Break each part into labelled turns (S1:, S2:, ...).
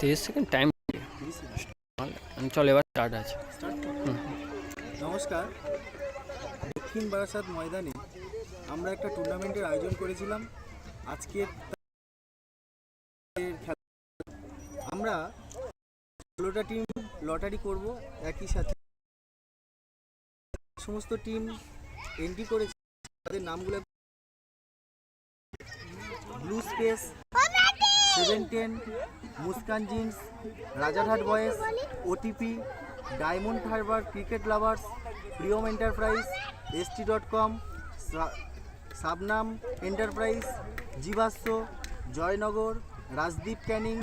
S1: তিরিশ second time চল এবার স্টার্ট আছে।
S2: নমস্কার। দক্ষিণ বারাসাত ময়দানে আমরা একটা টুর্নামেন্টের আয়োজন করেছিলাম। আজকের আমরা ষোলোটা টিম লটারি করব, একই সাথে সমস্ত টিম এন্ট্রি করেছে। তাদের নামগুলো blue space seven ten Muskan jeans, Rajarhat boys OTP Diamond Harbour cricket lovers, Priyam enterprise ST dot com Sabnam enterprise জীবাশ্য Joynagar, Rajdeep Canning,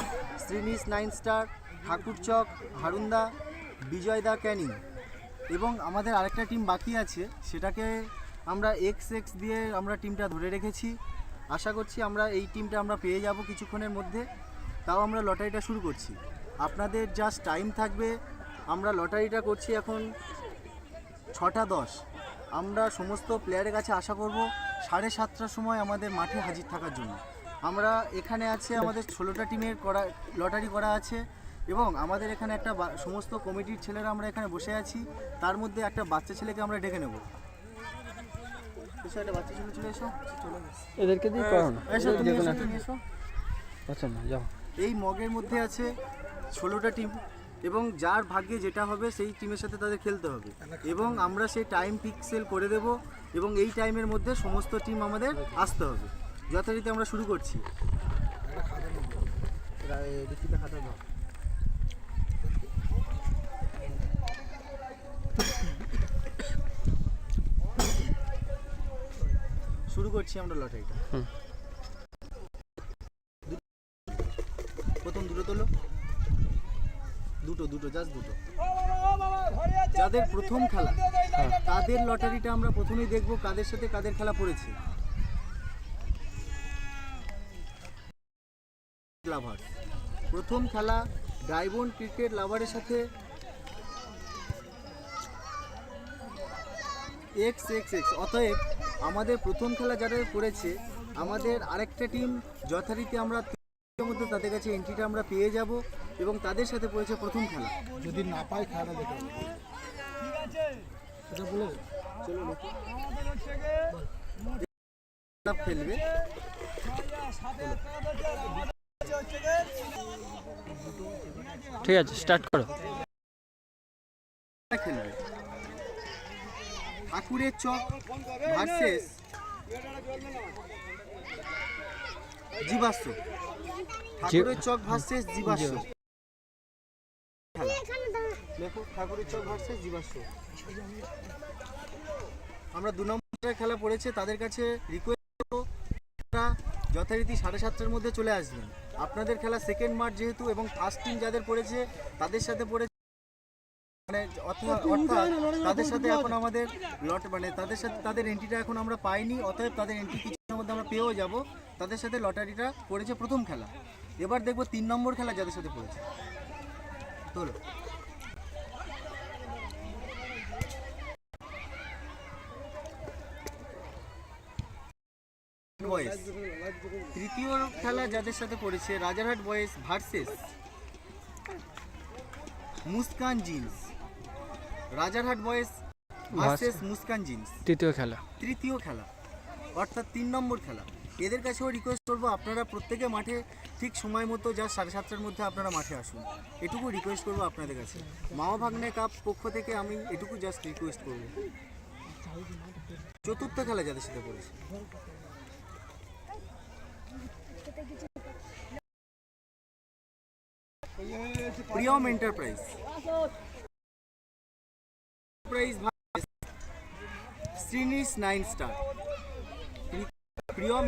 S2: শ্রীনিস নাইন স্টার ঠাকুরচক হারুন্দা বিজয়দা ক্যানিং। এবং আমাদের আরেকটা টিম বাকি আছে, সেটাকে আমরা এক্স এক্স দিয়ে আমরা টিমটা ধরে রেখেছি। আশা করছি আমরা এই টিমটা আমরা পেয়ে যাব কিছুক্ষণের মধ্যে। তাও আমরা লটারিটা শুরু করছি। আপনাদের জাস্ট টাইম থাকবে আমরা লটারিটা করছি এখন ছটা দশ। আমরা সমস্ত প্লেয়ারের কাছে আশা করব সাড়ে সাতটার সময় আমাদের মাঠে হাজির থাকার জন্য। আমরা এখানে আছে আমাদের ষোলোটা টিমের করা লটারি করা আছে এবং আমাদের এখানে একটা সমস্ত কমিটির ছেলেরা আমরা এখানে বসে আছি। তার মধ্যে একটা বাচ্চা ছেলেকে আমরা ডেকে নেব। বাচ্চা ছেলে চলে এসো।
S1: এদেরকে দিয়ে
S2: এসো তুমি এসো
S1: আচ্ছা না যাও।
S2: এই মগের মধ্যে আছে ষোলোটা টিম এবং যার ভাগ্যে যেটা হবে সেই টিমের সাথে তাদের খেলতে হবে। এবং আমরা সেই টাইম পিক্সেল করে দেব এবং এই টাইমের মধ্যে সমস্ত টিম আমাদের আসতে হবে। যথারীতি আমরা শুরু করছি। শুরু করছি আমরা লটারিটা। প্রথম দুটো তোলো। দুটো দুটো জাস্ট দুটো। যাদের প্রথম খেলা, তাদের লটারিটা আমরা প্রথমেই দেখব কাদের সাথে কাদের খেলা পড়েছে। লাভার প্রথম খেলা ডায়মন্ড ক্রিকেট লাভারের সাথে এক্স এক্স এক্স অতএব আমাদের প্রথম খেলা যারা পড়েছে, আমাদের আরেকটা টিম যথারীতি আমরা মধ্যে তাদের কাছে এন্ট্রিটা আমরা পেয়ে যাব এবং তাদের সাথে পড়েছে প্রথম খেলা।
S3: যদি না পাই খেলাটা যেতে হবে সেটা বলে
S2: চলো খেলবে।
S1: ঠিক আছে স্টার্ট করো।
S2: কারা খেলবে। ঠাকুরের চক ভার্সেস জীবাশ্ম। ঠাকুরের চক ভার্সেস জীবাশ্ম। দেখো ঠাকুরের চক ভার্সেস জীবাশ্ম। আমরা দু নম্বরের খেলা পড়েছে তাদের কাছে রিকোয়েস্ট যথারীতি সাড়ে সাতটার মধ্যে চলে আসবেন। আপনাদের খেলা সেকেন্ড মার্চ যেহেতু এবং ফার্স্ট টিম যাদের পড়েছে তাদের সাথে পড়েছে। মানে অর্থাৎ অর্থাৎ তাদের সাথে এখন আমাদের লট মানে তাদের সাথে তাদের এন্ট্রিটা এখন আমরা পাইনি অতএব তাদের এন্ট্রি কিছুক্ষণের মধ্যে আমরা পেয়েও যাব। তাদের সাথে লটারিটা পড়েছে প্রথম খেলা। এবার দেখব তিন নম্বর খেলা যাদের সাথে পড়েছে। তোলো। বয়েস। তৃতীয় খেলা যাদের সাথে পড়েছে Rajarhat boys versus Muskan jeans. Rajarhat boys versus. Muskan jeans.
S1: তৃতীয় খেলা।
S2: তৃতীয় খেলা। অর্থাৎ তিন নম্বর খেলা। এদের কাছেও রিকোয়েস্ট করব, আপনারা প্রত্যেকে মাঠে ঠিক সময় মতো যা সাড়ে সাতটার মধ্যে আপনারা মাঠে আসুন। এটুকু রিকোয়েস্ট করব আপনাদের কাছে। মামা ভাগ্নে কাপ পক্ষ থেকে আমি এটুকু জাস্ট রিকোয়েস্ট করব। চতুর্থ খেলা যাদের সাথে পড়েছে। প্রিয়ম এন্টারপ্রাইজ এন্টারপ্রাইজ শ্রীনিস নাইন স্টার প্রিয়ম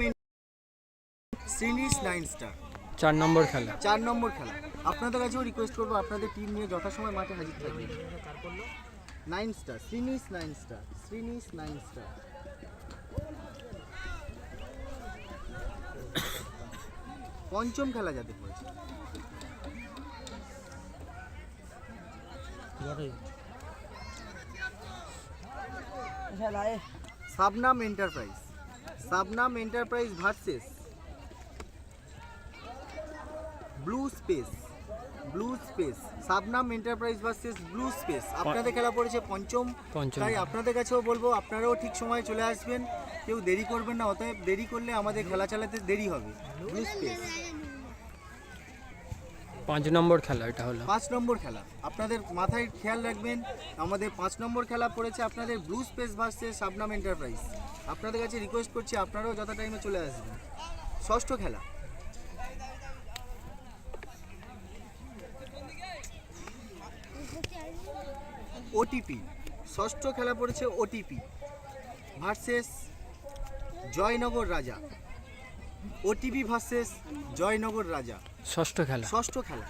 S2: শ্রীনিস নাইন স্টার।
S1: চার নম্বর খেলা।
S2: চার নম্বর খেলা। আপনাদের কাছেও রিকোয়েস্ট করব আপনাদের টিম নিয়ে যথাসময় মাঠে হাজির থাকবেন। নাইন স্টার শ্রীনিস নাইন স্টার শ্রীনিস নাইন স্টার। পঞ্চম খেলা যাদের হয়েছে। Sabnam enterprise Sabnam enterprise versus. Blue space blue space Sabnam enterprise versus blue space আপনাদের খেলা পড়েছে পঞ্চম। তাই আপনাদের কাছেও বলব আপনারাও ঠিক সময়ে চলে আসবেন। কেউ দেরি করবেন না অতএব দেরি করলে আমাদের খেলা চালাতে দেরি হবে। ব্লু স্পেস
S1: পাঁচ নম্বর খেলা এটা হলো।
S2: পাঁচ নম্বর খেলা। আপনাদের মাথায় খেয়াল রাখবেন আমাদের পাঁচ নম্বর খেলা পড়েছে আপনাদের blue space versus Sabnam enterprise আপনাদের কাছে রিকোয়েস্ট করছি আপনারাও যত টাইমে চলে আসবেন। ষষ্ঠ খেলা। ওটিপি ষষ্ঠ খেলা পড়েছে ওটিপি ভার্সেস জয়নগর রাজা। ওটিপি ভার্সেস জয়নগর রাজা।
S1: ষষ্ঠ খেলা।
S2: ষষ্ঠ খেলা।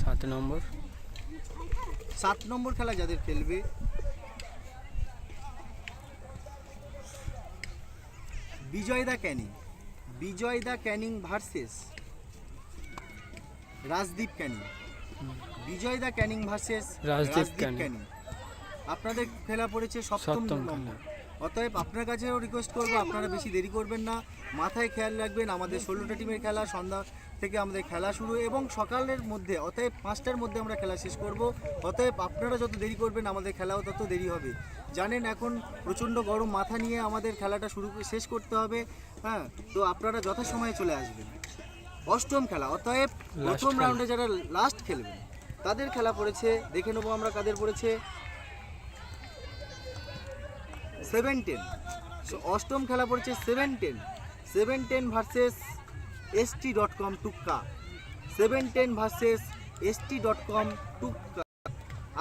S1: সাত নম্বর।
S2: সাত নম্বর খেলা যাদের খেলবে। বিজয় দা ক্যানিং। বিজয় দা ক্যানিং ভার্সেস রাজদীপ ক্যানিং। বিজয় দা ক্যানিং ভার্সেস
S1: রাজদীপ ক্যানিং।
S2: আপনাদের খেলা পড়েছে সপ্তম নম্বর। অতএব আপনার কাছেও রিকোয়েস্ট করব আপনারা বেশি দেরি করবেন না। মাথায় খেয়াল রাখবেন আমাদের ষোলোটা টিমের খেলা সন্ধ্যা থেকে আমাদের খেলা শুরু এবং সকালের মধ্যে অতএব পাঁচটার মধ্যে আমরা খেলা শেষ করব। অতএব আপনারা যত দেরি করবেন আমাদের খেলাও তত দেরি হবে। জানেন এখন প্রচণ্ড গরম মাথা নিয়ে আমাদের খেলাটা শুরু শেষ করতে হবে। হ্যাঁ তো আপনারা যথাসময়ে চলে আসবেন। অষ্টম খেলা অতএব প্রথম রাউন্ডে যারা লাস্ট খেলবেন তাদের খেলা পড়েছে? দেখে নেব আমরা কাদের পড়েছে। সেভেন টেন অষ্টম খেলা পড়েছে seven ten seven ten versus ST dot com টুক্কা। Seven ten versus ST dot com টুক্কা।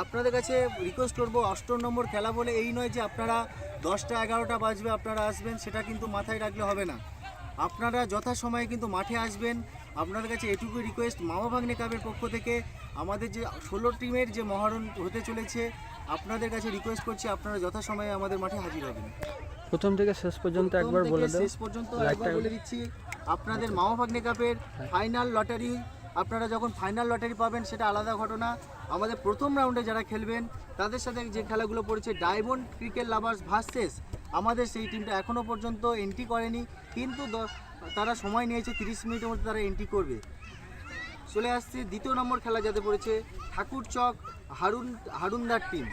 S2: আপনাদের কাছে রিকোয়েস্ট করব, অষ্টম নম্বর খেলা বলে এই নয় যে আপনারা দশটা এগারোটা বাজবে, আপনারা আসবেন, সেটা কিন্তু মাথায় রাখলে হবে না। আপনারা যথাসময়ে কিন্তু মাঠে আসবেন। আপনাদের কাছে এটুকু রিকোয়েস্ট মামা ভাগ্নে ক্লাবের পক্ষ থেকে। আমাদের যে ষোলো টিমের যে মহারণ হতে চলেছে আপনাদের কাছে রিকোয়েস্ট করছি আপনারা যথাসময়ে আমাদের মাঠে হাজির হবেন।
S1: প্রথম থেকে শেষ পর্যন্ত একবার বলে
S2: শেষ পর্যন্ত একবার বলে দিচ্ছি আপনাদের মামা ভাগ্নে কাপের ফাইনাল লটারি আপনারা যখন ফাইনাল লটারি পাবেন সেটা আলাদা ঘটনা। আমাদের প্রথম রাউন্ডে যারা খেলবেন তাদের সাথে যে খেলাগুলো পড়েছে ডায়মন্ড ক্রিকেট লাভার্স ভার্সেস আমাদের সেই টিমটা এখনও পর্যন্ত এন্ট্রি করেনি। কিন্তু তারা সময় নিয়েছে তিরিশ মিনিটের মধ্যে তারা এন্ট্রি করবে। চলে আসছে দ্বিতীয় নম্বর খেলা যাতে পড়েছে ঠাকুরচক হারুন, হারুনদার টিম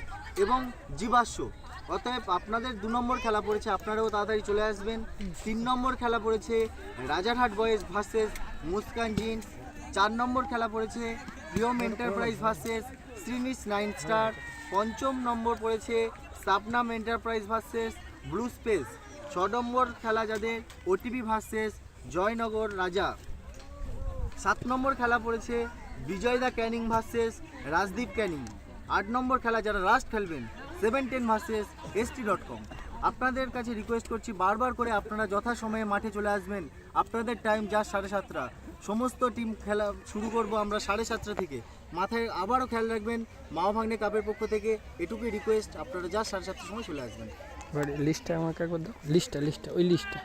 S2: এবং জীবাশ্ম। অতএব আপনাদের দু নম্বর খেলা পড়েছে, আপনারাও তাড়াতাড়ি চলে আসবেন। তিন নম্বর খেলা পড়েছে Rajarhat boys versus Muskan jeans. চার নম্বর খেলা পড়েছে প্রিয়ম এন্টারপ্রাইজ ভার্সেস শ্রীনিস নাইন স্টার পঞ্চম নম্বর পড়েছে Sabnam enterprise versus blue space ছ নম্বর খেলা যাদের ওটিপি ভার্সেস জয়নগর রাজা। সাত নম্বর খেলা পড়েছে বিজয় দা ক্যানিং ভার্সেস রাজদীপ ক্যানিং। আট নম্বর খেলা যারা লাস্ট খেলবেন seven ten versus ST dot com আপনাদের কাছে রিকোয়েস্ট করছি বারবার করে আপনারা যথাসময়ে মাঠে চলে আসবেন। আপনাদের টাইম যা সাড়ে সাতটা। সমস্ত টিম খেলা শুরু করব আমরা সাড়ে সাতটা থেকে। মাথায় আবারও খেয়াল রাখবেন, মাও ভাগ্নে কাপের পক্ষ থেকে এটুকুই রিকোয়েস্ট আপনারা যা সাড়ে সাতটার সময় চলে আসবেন।
S1: লিস্টটা আমাকে একবার দাও। লিস্টটা লিস্টটা ওই লিস্টটা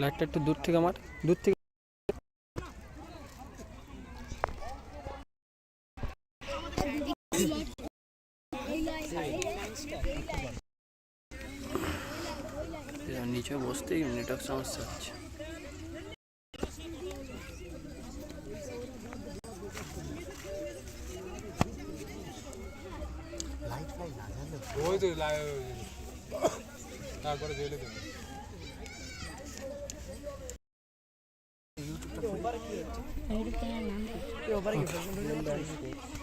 S1: লাইটটা একটু দূর থেকে আমার দূর থেকে নিচে বসতেই নেটওয়ার্ক সমস্যা হচ্ছে।
S3: ওই তো তারপরে জেলে দেবে। Okay.